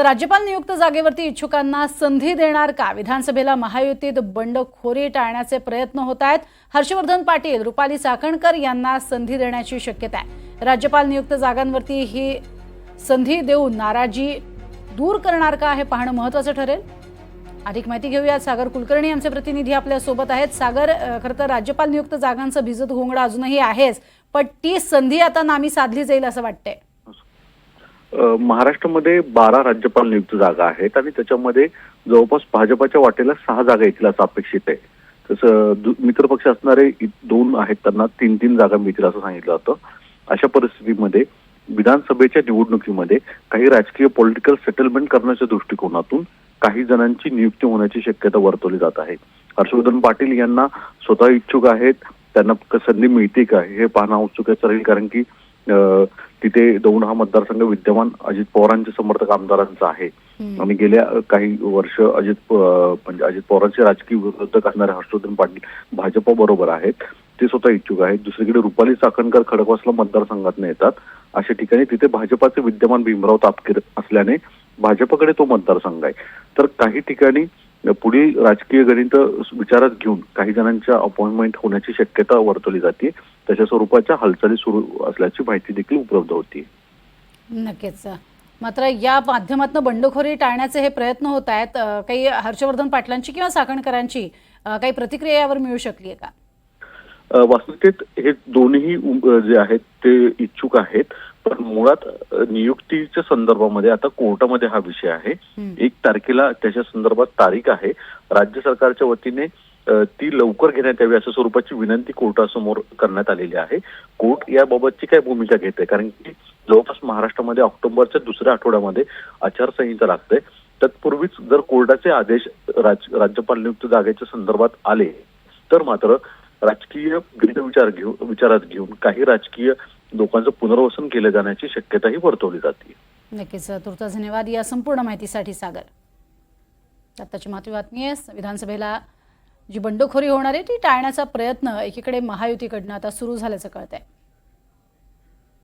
तर राज्यपाल नियुक्त जागेवरती इच्छुकांना संधी देणार का? विधानसभेला महायुतीत बंडखोरी टाळण्याचे प्रयत्न होत आहेत. हर्षवर्धन पाटील रुपाली चाकणकर यांना संधी देण्याची शक्यता आहे. राज्यपाल नियुक्त जागांवरती ही संधी देऊन नाराजी दूर करणार का हे पाहणं महत्वाचं ठरेल? अधिक माहिती घेऊयात. सागर कुलकर्णी आमचे प्रतिनिधी आपल्यासोबत आहेत. सागर खरं तर राज्यपाल नियुक्त जागांचं भिजत घोंगडा अजूनही आहेच पण ती संधी आता नामी साधली जाईल असं वाटतंय. महाराष्ट्रामध्ये बारा राज्यपाल नियुक्त जागा आहेत आणि त्याच्यामध्ये जवळपास भाजपाच्या वाटेला सहा जागा येतील असं अपेक्षित आहे. तसं मित्रपक्ष असणारे दोन आहेत त्यांना तीन तीन जागा मिळतील असं सांगितलं होतं. अशा परिस्थितीमध्ये विधानसभेच्या निवडणुकीमध्ये काही राजकीय पॉलिटिकल सेटलमेंट करण्याच्या दृष्टिकोनातून काही जणांची नियुक्ती होण्याची शक्यता वर्तवली जात आहे. हर्षवर्धन पाटील यांना स्वतः इच्छुक आहेत त्यांना संधी मिळते का हे पाहणं उत्सुक राहील कारण की तिथे दौंड हा मतदारसंघ विद्यमान अजित पवारांचे समर्थक आमदारांचा आहे. आणि गेल्या काही वर्ष अजित म्हणजे अजित पवारांचे राजकीय विरोधक असणारे हर्षवर्धन पाटील भाजप बरोबर आहेत. ते स्वतः इच्छुक आहेत. दुसरीकडे रुपाली चाकणकर खडकवासला मतदारसंघात येतात. अशा ठिकाणी तिथे भाजपाचे विद्यमान भीमराव तापकीर असल्याने भाजपकडे तो मतदारसंघ आहे. तर काही ठिकाणी पुढील राजकीय गणित विचारात घेऊन काही जणांच्या अपॉइंटमेंट होण्याची शक्यता वर्तवली जाते. तशा स्वरूपाच्या हालचाली सुरू असल्याची माहिती देखील उपलब्ध होती. नक्कीच. मात्र या माध्यमातून बंडखोरी टाळण्याचे हे प्रयत्न होत आहेत. काही हर्षवर्धन पाटलांची किंवा साखणकरांची काही प्रतिक्रिया यावर मिळू शकली आहे का? अ, वास्तविकतेत हे दोन्ही जे आहेत ते इच्छुक आहेत. पण मुळात नियुक्तीच्या संदर्भामध्ये आता कोर्टामध्ये हा विषय आहे. एक तारखेला त्याच्या संदर्भात तारीख आहे. राज्य सरकारच्या वतीने ती लवकर घेण्यात यावी अशा स्वरूपाची विनंती कोर्टासमोर करण्यात आलेली आहे. कोर्ट याबाबतची काय भूमिका घेत कारण की जवळपास महाराष्ट्रामध्ये ऑक्टोबरच्या दुसऱ्या आठवड्यामध्ये आचारसंहिता लागते. तत्पूर्वीच जर कोर्टाचे आदेश राज- राज्यपाल नियुक्त जागेच्या संदर्भात आले तर मात्र राजकीय विचार घेऊन विचारात घेऊन काही राजकीय लोकांचं पुनर्वसन केलं जाण्याची शक्यताही वर्तवली जाते. नक्कीच तुर्त धन्यवाद या संपूर्ण माहितीसाठी सागर. आत्ताची महत्वी बातमी आहे विधानसभेला जी बंडखोरी होणार आहे ती टाळण्याचा प्रयत्न एकीकडे महायुतीकडनं आता सुरू झाल्याचं कळत आहे